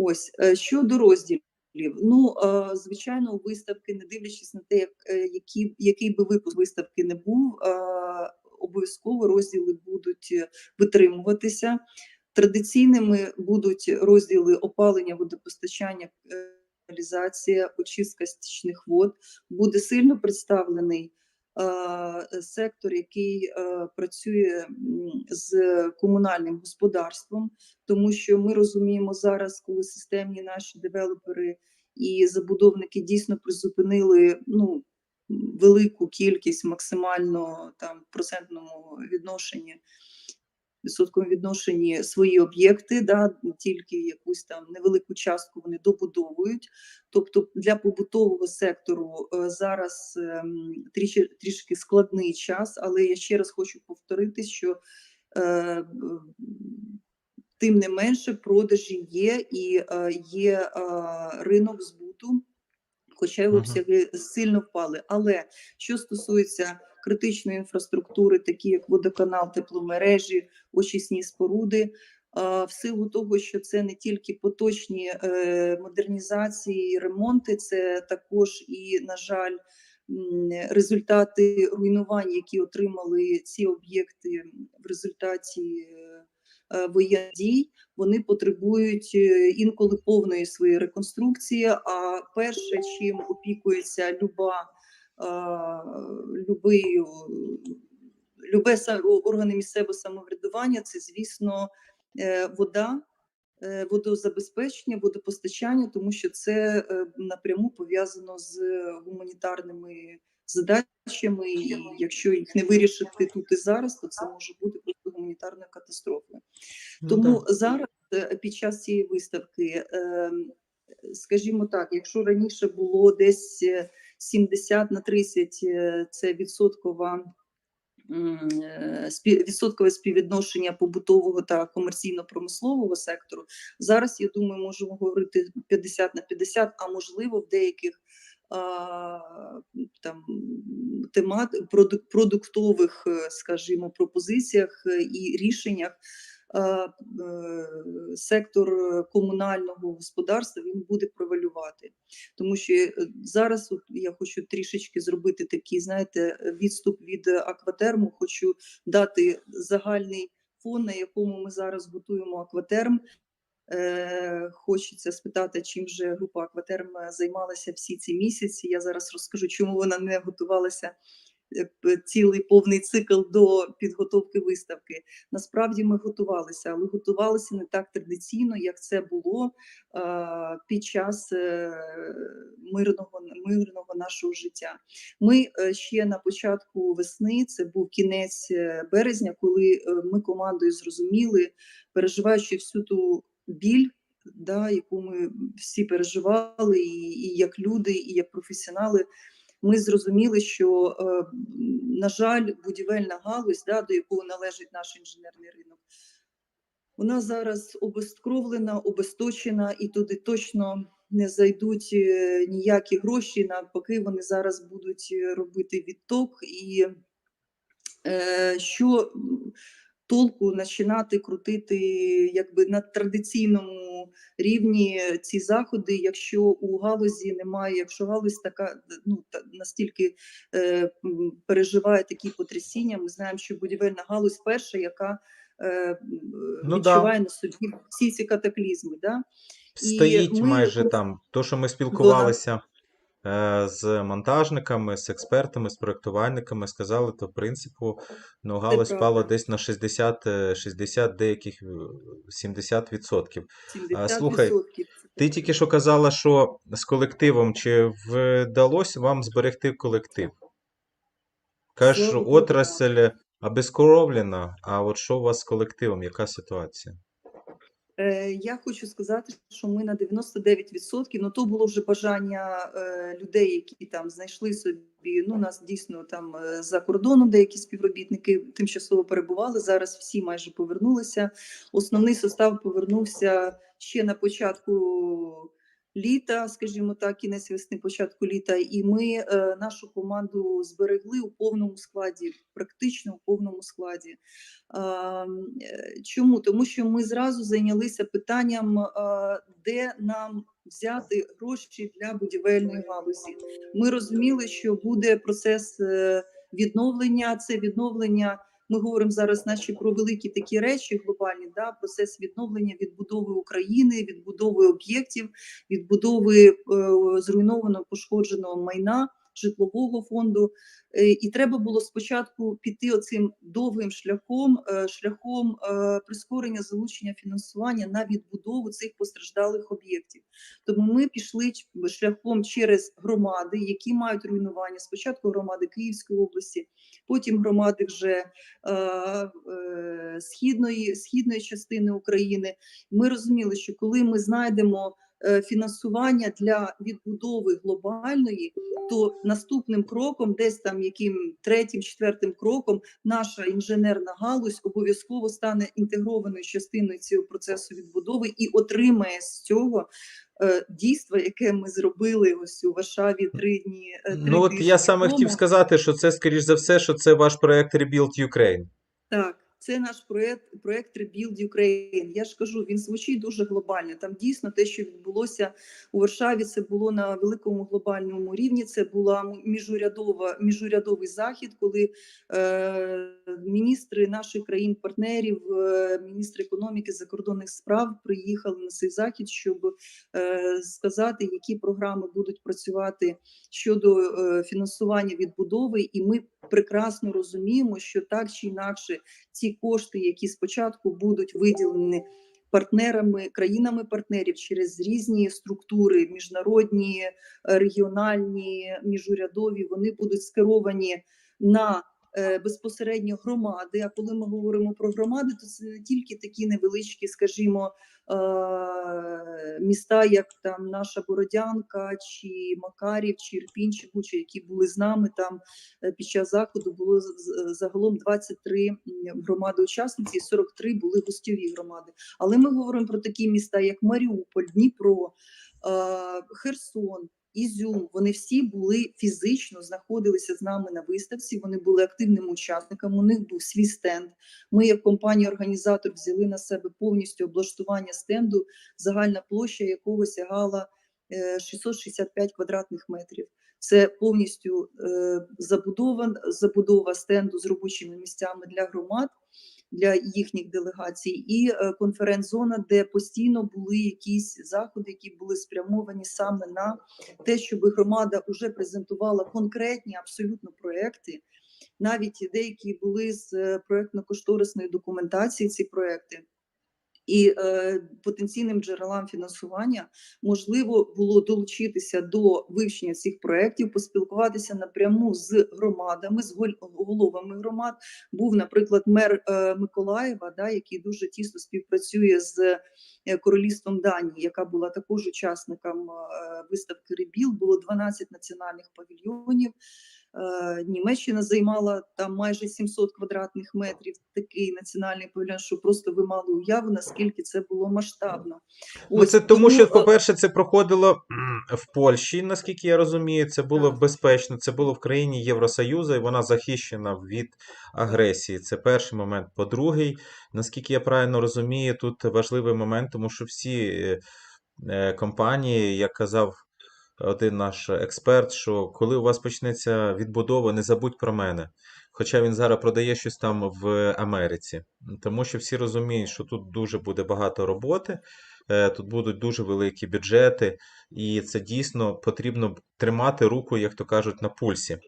Ось е, щодо розділів. Ну, е, звичайно, виставки, не дивлячись на те, як, е, які, який би випуск виставки не був, обов'язково розділи будуть витримуватися. Традиційними будуть розділи опалення, водопостачання, каналізація, очистка стічних вод. Буде сильно представлений сектор, який е, працює з комунальним господарством, тому що ми розуміємо зараз, коли системні наші девелопери і забудовники дійсно призупинили ну, велику кількість максимально там процентному відношенні. Відсотковому відношенні свої об'єкти, да, тільки якусь там невелику частку вони добудовують. Тобто для побутового сектору е, зараз ем, трішки, трішки складний час, але я ще раз хочу повторити, що е, тим не менше продажі є і е, є е, ринок збуту, хоча й обсяги сильно впали. Але що стосується критичної інфраструктури, такі як водоканал, тепломережі, очисні споруди. В силу того, що це не тільки поточні е, модернізації, ремонти, це також і, на жаль, результати руйнувань, які отримали ці об'єкти в результаті е, е, воєнних дій, вони потребують е, інколи повної своєї реконструкції. А перше, чим опікується люба любий, любе органи місцевого самоврядування, це, звісно, е, вода, е, водозабезпечення, водопостачання, тому що це е, напряму пов'язано з гуманітарними задачами, і якщо їх не вирішити тут і зараз, то це може бути просто гуманітарною катастрофою. Ну, Тому зараз під час цієї виставки, ем, скажімо так, якщо раніше було десь 70 на 30 е, це відсоткова. е, Відсоткове співвідношення побутового та комерційно-промислового сектору. Зараз, я думаю, можемо говорити 50 на 50, а можливо, в деяких там темат, продук- продуктових, е, скажімо, пропозиціях і рішеннях сектор е, комунального господарства він буде превалювати. Тому що е, зараз от я хочу трішечки зробити такий, знаєте, відступ від е, акватерму. Хочу дати загальний фон, на якому ми зараз готуємо акватерм. Е, Хочеться спитати, чим же група Акватерм е, займалася всі ці місяці. Я зараз розкажу, чому вона не готувалася е, цілий повний цикл до підготовки виставки. Насправді ми готувалися, але готувалися не так традиційно, як це було під час е, мирного, мирного нашого життя. Ми е, ще на початку весни, це був кінець е, березня, коли е, ми командою зрозуміли, переживаючи всю ту біль, да, яку ми всі переживали, і, і як люди, і як професіонали. Ми зрозуміли, що, е, на жаль, будівельна галузь, да, до якого належить наш інженерний ринок, вона зараз обезкровлена, обесточена, і туди точно не зайдуть е, ніякі гроші. Навпаки, вони зараз будуть е, робити відток. І що толку починати крутити якби на традиційному рівні ці заходи, якщо у галузі немає, якщо галузь така ну та настільки е, переживає такі потрясіння, ми знаємо, що будівельна галузь перша, яка е, Ну да. відчуває на собі всі ці катаклізми. Да? І Стоїть ми майже там. То, що ми спілкувалися е, з монтажниками, з експертами, з проєктувальниками, сказали, то в принципу ну, галузь впала десь на 60, е, 60 деяких е, 70%. відсотків. 70%. слухай, Ти тільки що казала, що з колективом чи вдалося вам зберегти колектив? Кажеш, що отрасль обезкровлена, а от що у вас з колективом? Яка ситуація? Е, Я хочу сказати, що ми на 99%, ну то було вже бажання е, людей, які там знайшли собі. Ну, нас дійсно там е, за кордоном деякі співробітники тимчасово перебували. Зараз всі майже повернулися. Основний состав повернувся ще на початку літа, скажімо так, кінець весни, початку літа, і ми е, нашу команду зберегли у повному складі, практично у повному складі. Е, Чому? Тому що ми зразу зайнялися питанням, а, де нам взяти гроші для будівельної галузі. Ми розуміли, що буде процес е, відновлення. Це відновлення. Ми говоримо зараз наші про великі такі речі глобальні, да, процес відновлення відбудови України, відбудови об'єктів, відбудови е, зруйнованого пошкодженого майна житлового фонду. Е, І треба було спочатку піти оцим довгим шляхом, е, шляхом е, прискорення залучення фінансування на відбудову цих постраждалих об'єктів. Тому ми пішли шляхом через громади, які мають руйнування. Спочатку громади Київської області, потім громади вже східної, східної частини України. Ми розуміли, що коли ми знайдемо фінансування для відбудови глобальної, то наступним кроком, десь там яким третім, четвертим кроком, наша інженерна галузь обов'язково стане інтегрованою частиною цього процесу відбудови і отримає з цього е, дійство, яке ми зробили ось у Варшаві три дні. е, три Ну, от я саме хотів сказати, що це, скоріш за все, що це ваш проект Rebuild Ukraine. Так, це наш проект, проект Rebuild Ukraine. Я ж кажу, він звучить дуже глобально. Там дійсно те, що відбулося у Варшаві, це було на великому глобальному рівні. Це була міжурядова міжурядовий захід, коли е, міністри наших країн-партнерів, е, міністри економіки закордонних справ приїхали на цей захід, щоб е, сказати, які програми будуть працювати щодо е, фінансування відбудови, і ми прекрасно розуміємо, що так чи інакше ці кошти, які спочатку будуть виділені партнерами, країнами партнерів через різні структури, міжнародні, е, регіональні, міжурядові, вони будуть скеровані на безпосередньо громади. А коли ми говоримо про громади, то це не тільки такі невеличкі, скажімо, е, міста, як там наша Бородянка, чи Макарів, чи Ірпінь, чи Буча, які були з нами там е, під час заходу. Було загалом 23 м, громади учасниці, і 43 були гостьові громади. Але ми говоримо про такі міста, як Маріуполь, Дніпро, е, Херсон. Ізюм, вони всі були фізично знаходилися з нами на виставці. Вони були активними учасниками. У них був свій стенд. Ми, як компанія-організатор, взяли на себе повністю облаштування стенду, загальна площа якого сягала е, 665 квадратних метрів. Це повністю е, забудова, забудова стенду з робочими місцями для громад, для їхніх делегацій, і е, конференц-зона, де постійно були якісь заходи, які були спрямовані саме на те, щоб громада вже презентувала конкретні абсолютно проекти. Навіть деякі були з е, проектно-кошторисної документації ці проекти. І е, потенційним джерелам фінансування можливо було долучитися до вивчення цих проєктів, поспілкуватися напряму з громадами, з гол- головами громад. Був, наприклад, мер е, Миколаєва, да, який дуже тісно співпрацює з е, королівством Данії, яка була також учасником е, виставки Ребіл. Було 12 національних павільйонів. Е, Німеччина займала там майже 700 квадратних метрів. Такий національний павільйон, що просто ви мали уяву, наскільки це було масштабно. Ну, це тому, що, е, по-перше, це проходило в Польщі, наскільки я розумію, це було Так. безпечно, це було в країні Євросоюзу, і вона захищена від агресії. Це перший момент. По-другий, наскільки я правильно розумію, тут важливий момент, тому що всі е, компанії, як казав один наш експерт, що коли у вас почнеться відбудова, не забудь про мене. Хоча він зараз продає щось там в Америці. Тому що всі розуміють, що тут дуже буде багато роботи, е, тут будуть дуже великі бюджети, і це дійсно потрібно тримати руку, як то кажуть, на пульсі.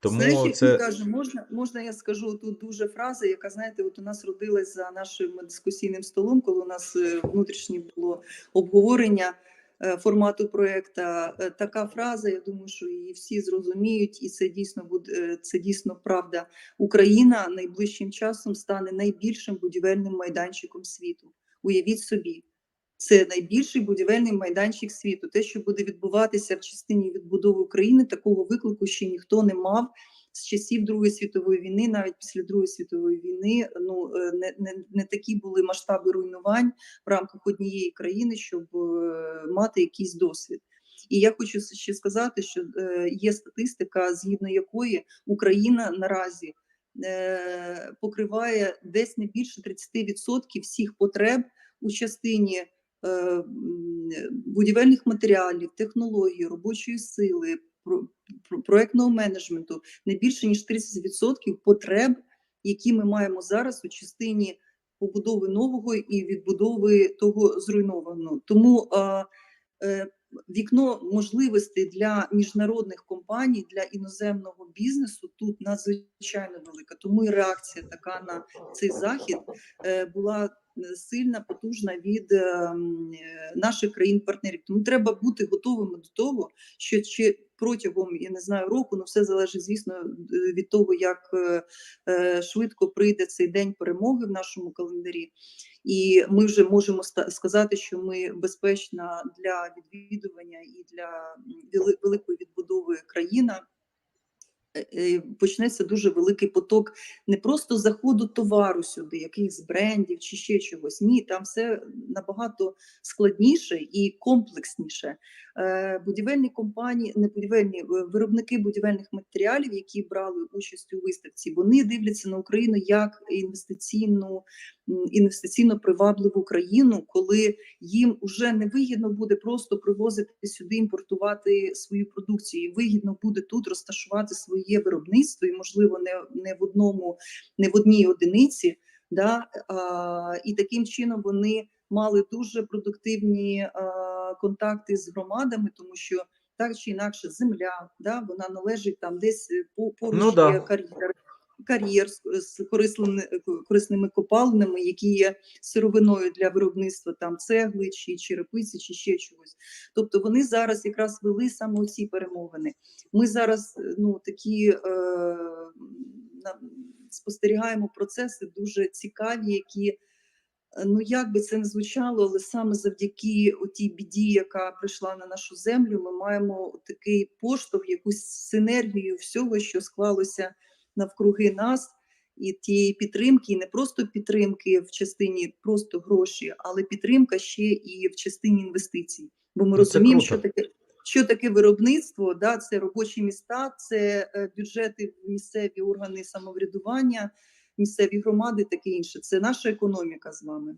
Тому Знаєш, це ми кажемо, можна, можна я скажу тут дуже фраза, яка, знаєте, от у нас родилась за нашим дискусійним столом, коли у нас е, внутрішнє було обговорення формату проєкта. Е, Така фраза, я думаю, що її всі зрозуміють, і це дійсно буде е, це дійсно правда. Україна найближчим часом стане найбільшим будівельним майданчиком світу. Уявіть собі. Це найбільший будівельний майданчик світу. Те, що буде відбуватися в частині відбудови України, такого виклику ще ніхто не мав з часів Другої світової війни, навіть після Другої світової війни. Ну е, не, не, не такі були масштаби руйнувань в рамках однієї країни, щоб е, мати якийсь досвід. І я хочу ще сказати, що е, є статистика, згідно якої Україна наразі покриває десь не більше 30% всіх потреб у частині будівельних матеріалів, технологій, робочої сили, проектного менеджменту, не більше ніж 30% потреб, які ми маємо зараз у частині побудови нового і відбудови того зруйнованого. Тому а, е, вікно можливостей для міжнародних компаній, для іноземного бізнесу тут надзвичайно велика. Тому і реакція така на цей захід е, була е, сильна, потужна від е, е, наших країн-партнерів. Тому треба бути готовими до того, що чи протягом я не знаю року, ну все залежить, звісно, е, від того, як швидко прийде цей день перемоги в нашому календарі. І ми вже можемо сказати, що ми безпечна для відвідування і для великої відбудови країна. Е, е, Почнеться дуже великий поток не просто заходу товару сюди, якихось брендів чи ще чогось. Ні, там все набагато складніше і комплексніше. Е, Будівельні компанії, не будівельні виробники будівельних матеріалів, які брали участь у виставці, вони дивляться на Україну як інвестиційну інвестиційно привабливу країну, коли їм вже не вигідно буде просто привозити сюди, імпортувати свою продукцію. І вигідно буде тут розташувати своє виробництво, і можливо, не, не в одному, не в одній одиниці. Да? А, і таким чином вони мали дуже продуктивні а, контакти з громадами, тому що так чи інакше земля, да, вона належить там десь е, по- поруч Ну да. кар'єр, кар'єр з, корисними, копалинами, які є сировиною для виробництва там цегли чи черепиці, чи ще чогось. Тобто вони зараз якраз вели саме ці перемовини. Ми зараз е, ну такі е, спостерігаємо процеси дуже цікаві, які. е, Ну, як би це не звучало, але саме завдяки тій біді, яка прийшла на нашу землю, ми маємо такий поштовх, якусь синергію всього, що склалося навкруги нас, і тієї підтримки, і не просто підтримки в частині просто гроші, але підтримка ще і в частині інвестицій. Бо ми Ну, це розуміємо, що таке. Що таке виробництво? Да, це робочі міста, це е, бюджети місцеві органи самоврядування, місцеві громади, таке інше. Це наша економіка з вами.